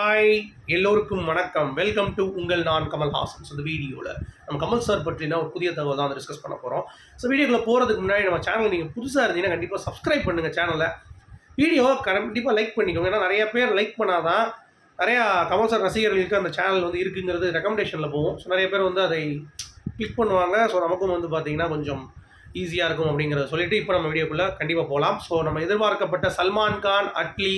Hi எல்லோருக்கும் வணக்கம். Welcome to உங்கள் நான் கமல் ஹாசன் ஸோ இந்த வீடியோவில் நம்ம கமல் சார் பற்றினா ஒரு புதிய தகவல் தான் டிஸ்கஸ் பண்ண போகிறோம் ஸோ வீடியோக்குள்ள போகிறதுக்கு முன்னாடி நம்ம சேனல் நீங்கள் புதுசாக இருந்தீங்கன்னா கண்டிப்பாக சப்ஸ்கிரைப் பண்ணுங்கள் சேனலை வீடியோ கண்டிப்பாக லைக் பண்ணிக்கோங்க. ஏன்னா நிறைய பேர் லைக் பண்ணாதான் நிறையா கமல் சார் ரசிகர்களுக்கு அந்த சேனல் வந்து இருக்குங்கிறது ரெக்கமெண்டேஷனில் போகும். ஸோ நிறைய பேர் வந்து அதை கிளிக் பண்ணுவாங்க. ஸோ நமக்கும் வந்து பார்த்தீங்கன்னா கொஞ்சம் ஈஸியாக இருக்கும் அப்படிங்கிறத சொல்லிட்டு இப்போ நம்ம வீடியோக்குள்ளே கண்டிப்பாக போகலாம் ஸோ நம்ம எதிர்பார்க்கப்பட்ட சல்மான் கான் அட்லி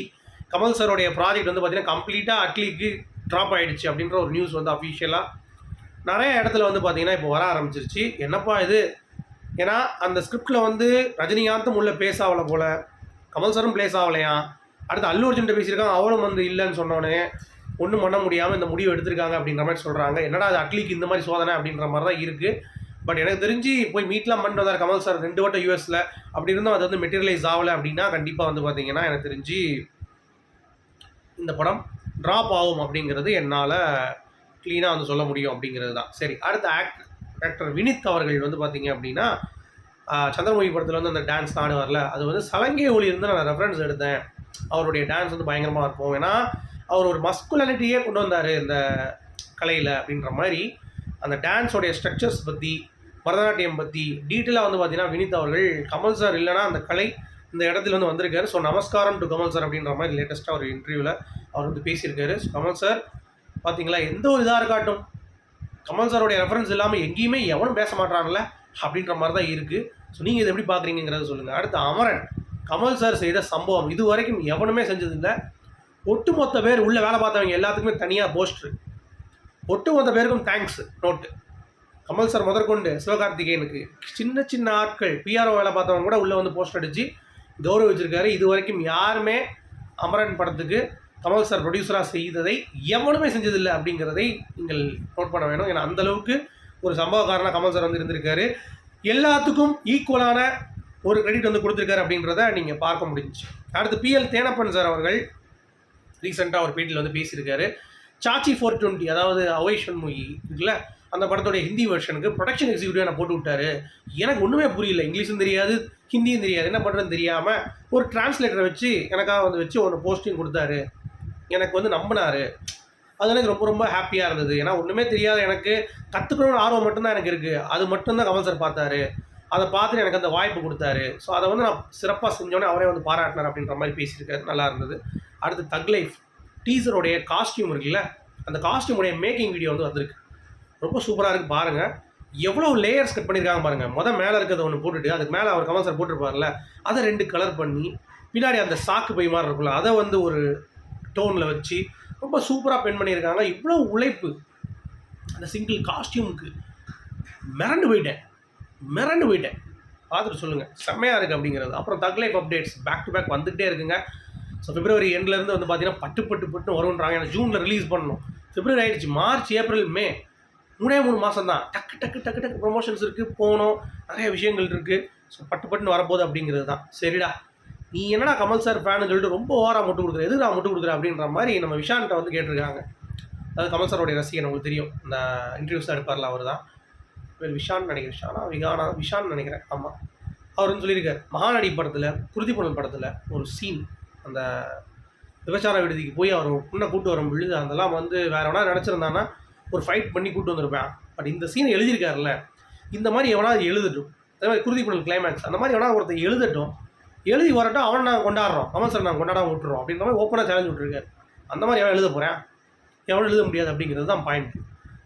கமல் சாரோடைய ப்ராஜெக்ட் வந்து பார்த்தீங்கன்னா கம்ப்ளீட்டாக அட்லிக்கு ட்ராப் ஆகிடுச்சு அப்படின்ற ஒரு நியூஸ் வந்து அஃபிஷியலாக நிறைய இடத்துல வந்து பார்த்தீங்கன்னா இப்போ வர ஆரம்பிச்சிருச்சு. என்னப்பா இது? ஏன்னா அந்த ஸ்கிரிப்டில் வந்து ரஜினிகாந்தும் உள்ள பேச ஆகலை போல். கமல் சாரும் பிளேஸ் ஆகலையா? அடுத்து அல்லு அர்ஜுன்ட்ட பேசியிருக்காங்க அவளும் வந்து இல்லைன்னு சொன்னோன்னே ஒன்றும் பண்ண முடியாமல் இந்த முடிவு எடுத்திருக்காங்க அப்படின்ற மாதிரி சொல்கிறாங்க என்னடா அது அட்லிக்கு இந்த மாதிரி சோதனை அப்படின்ற மாதிரி தான் இருக்குது பட் எனக்கு தெரிஞ்சு போய் மீட்லாம் பண்ணிட்டு வந்தார் கமல் சார் ரெண்டு வட்டம் யூஎஸில் அப்படி இருந்தும் அது வந்து மெட்டீரியலைஸ் ஆகலை அப்படின்னா கண்டிப்பாக வந்து பார்த்தீங்கன்னா எனக்கு தெரிஞ்சு இந்த படம் ட்ராப் ஆகும் அப்படிங்கிறது என்னால் க்ளீனாக வந்து சொல்ல முடியும் அப்படிங்கிறது தான். சரி அடுத்த ஆக்ட் ஆக்டர் வினித் அவர்கள் வந்து பார்த்தீங்க அப்படின்னா சந்திரமுகி படத்தில் வந்து அந்த டான்ஸ் ஆடுவார்ல அது வந்து சலங்கை ஒளியிருந்து நான் ரெஃபரன்ஸ் எடுத்தேன். அவருடைய டான்ஸ் வந்து பயங்கரமாக இருக்கும். ஏன்னா அவர் ஒரு மஸ்குலாரிட்டியே கொண்டு வந்தார் இந்த கலையில் அப்படின்ற மாதிரி அந்த டான்ஸோடைய ஸ்ட்ரக்சர்ஸ் பற்றி பரதநாட்டியம் பற்றி டீட்டெயிலாக வந்து பார்த்தீங்கன்னா வினித் அவர்கள் கமல் சார் இல்லைன்னா அந்த கலை இந்த இடத்துல வந்து வந்திருக்காரு. ஸோ நமஸ்காரம் டு கமல் சார் அப்படின்ற மாதிரி லேட்டஸ்ட்டாக ஒரு இன்டர்வியூவில் அவர் வந்து பேசியிருக்காரு. ஸோ கமல் சார் பார்த்தீங்களா எந்த ஒரு இதாக இருக்கட்டும் கமல் சாரோடைய ரெஃபரன்ஸ் இல்லாமல் எங்கேயுமே எவனும் பேச மாட்டான்ல அப்படின்ற மாதிரி தான் இருக்குது ஸோ நீங்கள் இதை எப்படி பார்க்குறீங்கிறத சொல்லுங்கள் அடுத்து அமரன். கமல் சார் செய்த சம்பவம். இது வரைக்கும் எவனுமே செஞ்சதில்லை. ஒட்டுமொத்த பேர் உள்ளே வேலை பார்த்தவங்க எல்லாத்துக்குமே தனியாக போஸ்ட்ரு ஒட்டுமொத்த பேருக்கும் தேங்க்ஸ் நோட்டு கமல் சார் முதற்கொண்டு சிவகார்த்திகேயனுக்கு சின்ன சின்ன ஆட்கள் பிஆர்ஓ வேலை பார்த்தவங்க கூட உள்ளே வந்து போஸ்டர் அடித்து கௌரவிச்சிருக்காரு. இது வரைக்கும் யாருமே அமரன் படத்துக்கு கமல் சார் ப்ரொடியூசராக செய்ததை எவனுமே செஞ்சதில்லை அப்படிங்கிறதை நீங்கள் நோட் பண்ண வேணும். ஏன்னா அந்தளவுக்கு ஒரு சம்பவக்காரனாக கமல் சார் வந்து இருந்திருக்காரு. எல்லாத்துக்கும் ஈக்குவலான ஒரு கிரெடிட் வந்து கொடுத்துருக்காரு அப்படின்றத நீங்கள் பார்க்க முடிஞ்சுச்சு. அடுத்து பிஎல் தேனப்பன் சார் அவர்கள் ரீசெண்டாக ஒரு பேட்டியில் வந்து பேசியிருக்காரு. சாச்சி ஃபோர் டுவெண்ட்டி அதாவது அவைஷன் மொழி இருக்குல்ல அந்த படத்துடைய ஹிந்தி வெர்ஷனுக்கு ப்ரொடக்ஷன் எக்ஸிக்யூட்டிவ் நான் போட்டு விட்டாரு. எனக்கு ஒன்றுமே புரியல. இங்கிலீஷும் தெரியாது. ஹிந்தியும் தெரியாது. என்ன பண்ணுறதுன்னு தெரியாமல் ஒரு டிரான்ஸ்லேட்டரை வச்சு எனக்காக வந்து வச்சு ஒன்று போஸ்டிங் கொடுத்தாரு. எனக்கு வந்து நம்பினாரு. அது எனக்கு ரொம்ப ரொம்ப ஹாப்பியாக இருந்தது. ஏன்னா ஒன்றுமே தெரியாத எனக்கு கற்றுக்கணும்னு ஆர்வம் மட்டும்தான் எனக்கு இருக்குது அது மட்டும்தான் கமல் சார் பார்த்தாரு. அதை பார்த்துட்டு எனக்கு அந்த வாய்ப்பு கொடுத்தாரு. ஸோ அதை வந்து நான் சிறப்பாக செஞ்சோன்னே அவரே வந்து பாராட்டினார் அப்படின்ற மாதிரி பேசியிருக்காரு. நல்லா இருந்தது. அடுத்து தக் லைஃப் டீசருடைய காஸ்டியூம் இருக்குல்ல? அந்த காஸ்டியூமுடைய மேக்கிங் வீடியோ வந்து வந்திருக்கு. ரொம்ப சூப்பராக இருக்குது பாருங்கள் எவ்வளோ லேயர்ஸ் கட் பண்ணியிருக்காங்க பாருங்கள் மொதல் மேலே இருக்கிறத ஒன்று போட்டுட்டு அதுக்கு மேலே அவர் கமல் சார் போட்டிருப்பார்ல அதை ரெண்டு கலர் பண்ணி பின்னாடி அந்த சாக்கு பை மாதிரி இருக்குல்ல அதை வந்து ஒரு டோனில் வச்சு ரொம்ப சூப்பராக பென் பண்ணியிருக்காங்க இவ்வளோ உழைப்பு. அந்த சிங்கிள் காஸ்டியூமுக்கு மிரண்டு போயிட்டேன். மிரண்டு போயிட்டேன். பார்த்துட்டு சொல்லுங்கள் செம்மையாக இருக்குது அப்படிங்கிறது. அப்புறம் thug life updates back to back வந்துகிட்டே இருக்குங்க. ஸோ பிப்ரவரி எண்ட்லேருந்து வந்து பார்த்தீங்கன்னா பட்டு பட்டு பட்டு வரும்ன்றாங்க. ஏன்னா ஜூனில் ரிலீஸ் பண்ணணும். பிப்ரவரி ஆயிடுச்சு. மார்ச் ஏப்ரல் மே மூணே மூணு மாதம் தான் டக்கு டக்கு டக்கு டக்கு ப்ரொமோஷன்ஸ் இருக்குது போகணும் நிறைய விஷயங்கள் இருக்குது ஸோ பட்டு பட்டுன்னு வரப்போகுது அப்படிங்கிறது தான் சரிடா. நீ என்னடா கமல் சார் ஃபேனு சொல்லிட்டு ரொம்ப ஓவராக முட்டு கொடுக்குற? எதுக்கு நான் முட்டு கொடுக்குறேன் அப்படின்ற மாதிரி நம்ம விஷான்ட்ட வந்து கேட்டிருக்காங்க. அதாவது கமல் சாரோடைய ரசிகன் உங்களுக்கு தெரியும். இந்த இன்டர்வியூஸ் எடுப்பார்ல அவர் தான் பேர் விஷான் நினைக்கிறேன். விஷானா? விகானா? விஷான் நினைக்கிறேன். ஆமாம் அவர் வந்து சொல்லியிருக்கார். மகாநடி படத்தில் குருதி படத்தில் ஒரு சீன் அந்த விபச்சார விடுதிக்கு போய் அவர் பொண்ணை கூட்டு வரும் பொழுது அதெல்லாம் வந்து வேற எவனா நினச்சிருந்தான்னா ஒரு ஃபைட் பண்ணி கூட்டு வந்திருப்பேன். பட் இந்த சீனை எழுதியிருக்காருல்ல இந்த மாதிரி எவனாவது எழுதட்டும். அதே மாதிரி குருதி புனல் கிளைமேக்ஸ் அந்த மாதிரி எவனா ஒருத்தர் எழுதட்டும். எழுதி வரட்டும் அவனை நாங்கள் கொண்டாடுறோம். அவன் சார் நாங்கள் கொண்டாடாம விட்டுறோம். அப்படின்ற மாதிரி ஓப்பனாக சேலஞ்ச் விட்டுருக்காரு. அந்த மாதிரி எவன் எழுத போகிறேன் எவனும் எழுத முடியாது அப்படிங்கிறது தான் பாயிண்ட்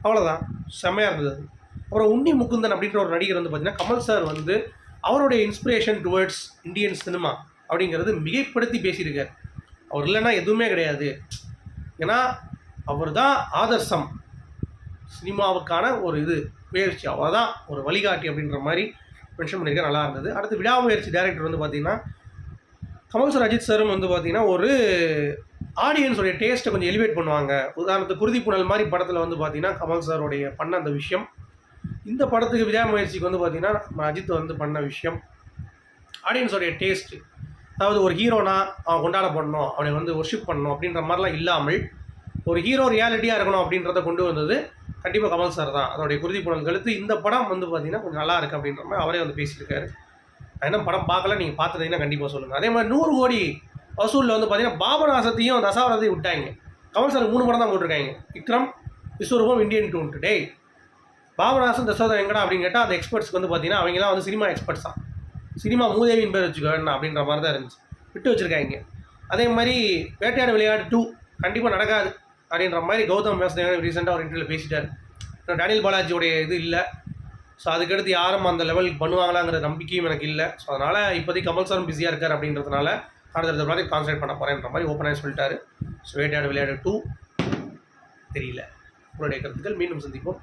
அவ்வளோதான் செம்மையாக இருந்தது அப்புறம் உன்னி முகுந்தன் அப்படின்ற ஒரு நடிகர் வந்து பார்த்தீங்கன்னா கமல் சார் வந்து அவருடைய இன்ஸ்பிரேஷன் டுவர்ட்ஸ் இந்தியன் சினிமா அப்படிங்கிறது மிகைப்படுத்தி பேசியிருக்கார். அவர் இல்லைன்னா எதுவுமே கிடையாது. ஏன்னா அவர் தான் ஆதர்சம். சினிமாவுக்கான ஒரு இது முயற்சி. அவ்வளோதான் தான் ஒரு வழிகாட்டி அப்படின்ற மாதிரி மென்ஷன் பண்ணியிருக்காரு நல்லா இருந்தது. அடுத்து விடாமுயற்சி டேரக்டர் வந்து பார்த்தீங்கன்னா கமல் சார் அஜித் சாரும் வந்து பார்த்தீங்கன்னா ஒரு ஆடியன்ஸோடைய டேஸ்ட்டை கொஞ்சம் எலிவேட் பண்ணுவாங்க. உதாரணத்துக்கு குருதி புனல் மாதிரி படத்தில் வந்து பார்த்தீங்கன்னா கமல் சாருடைய பண்ண அந்த விஷயம். இந்த படத்துக்கு விடாமுயற்சிக்கு வந்து பார்த்தீங்கன்னா நம்ம அஜித் வந்து பண்ண விஷயம். ஆடியன்ஸோடைய டேஸ்ட்டு அதாவது ஒரு ஹீரோனா அவன் கொண்டாடப்படணும் அவனை வந்து ஒர்ஷிப் பண்ணணும் அப்படின்ற மாதிரிலாம் இல்லாமல் ஒரு ஹீரோ ரியாலிட்டியாக இருக்கணும் அப்படின்றத கொண்டு வந்தது கண்டிப்பாக கமல் சார் தான். அதோடைய குருதி புனல் கழுத்து இந்த படம் வந்து பார்த்தீங்கன்னா கொஞ்சம் நல்லா இருக்குது அப்படின்ற மாதிரி அவரே வந்து பேசியிருக்காரு. என்ன படம் பார்க்கல நீங்கள் பார்த்துட்டீங்கன்னா கண்டிப்பாக சொல்லுங்கள் அதே மாதிரி நூறு கோடி வசூலில் வந்து பார்த்தீங்கன்னா பாபநாசத்தையும் தசாவரத்தையும் விட்டாங்க. கமல் சார் மூணு படம் தான் போட்டிருக்காங்க. விக்ரம் விஸ்வரூபம் இந்தியன் டூன் டேய் பாபநாசன் தசோதரன் எங்கடா அப்படின்னு கேட்டால் அந்த எக்ஸ்பர்ட்ஸ்க்கு வந்து பார்த்தீங்கன்னா அவங்களாம் வந்து சினிமா எக்ஸ்பர்ட்ஸ் தான் சினிமா மூதேவின் பேர் வச்சுக்க வேண்டாம் அப்படின்ற மாதிரி தான் இருந்துச்சு. விட்டு வச்சுருக்காங்க. அதே மாதிரி வேட்டையாடு விளையாடு டூ கண்டிப்பாக நடக்காது. அப்படின்ற மாதிரி கௌதம் மேசன் ரீசெண்டாக ஒரு இன்டர்வியூவில் பேசிட்டார். இன்னும் டேனியல் பாலாஜியோடைய இது இல்லை. ஸோ அதுக்கடுத்து யாரும் அந்த லெவலுக்கு பண்ணுவாங்களாங்கிற நம்பிக்கையும் எனக்கு இல்லை. ஸோ அதனால் இப்போதைக்கு கமல் சாரும் பிஸியாக இருக்கார் அப்படின்றதுனால அடுத்தடுத்த ப்ராஜெக்ட் கான்சன்ட்ரேட் பண்ண போகிறேன்ற மாதிரி ஓப்பனாக சொல்லிட்டாரு. ஸோ வேட்டையாடு விளையாடு டூ தெரியல. உங்களுடைய கருத்துக்கள் மீண்டும் சந்திப்போம்.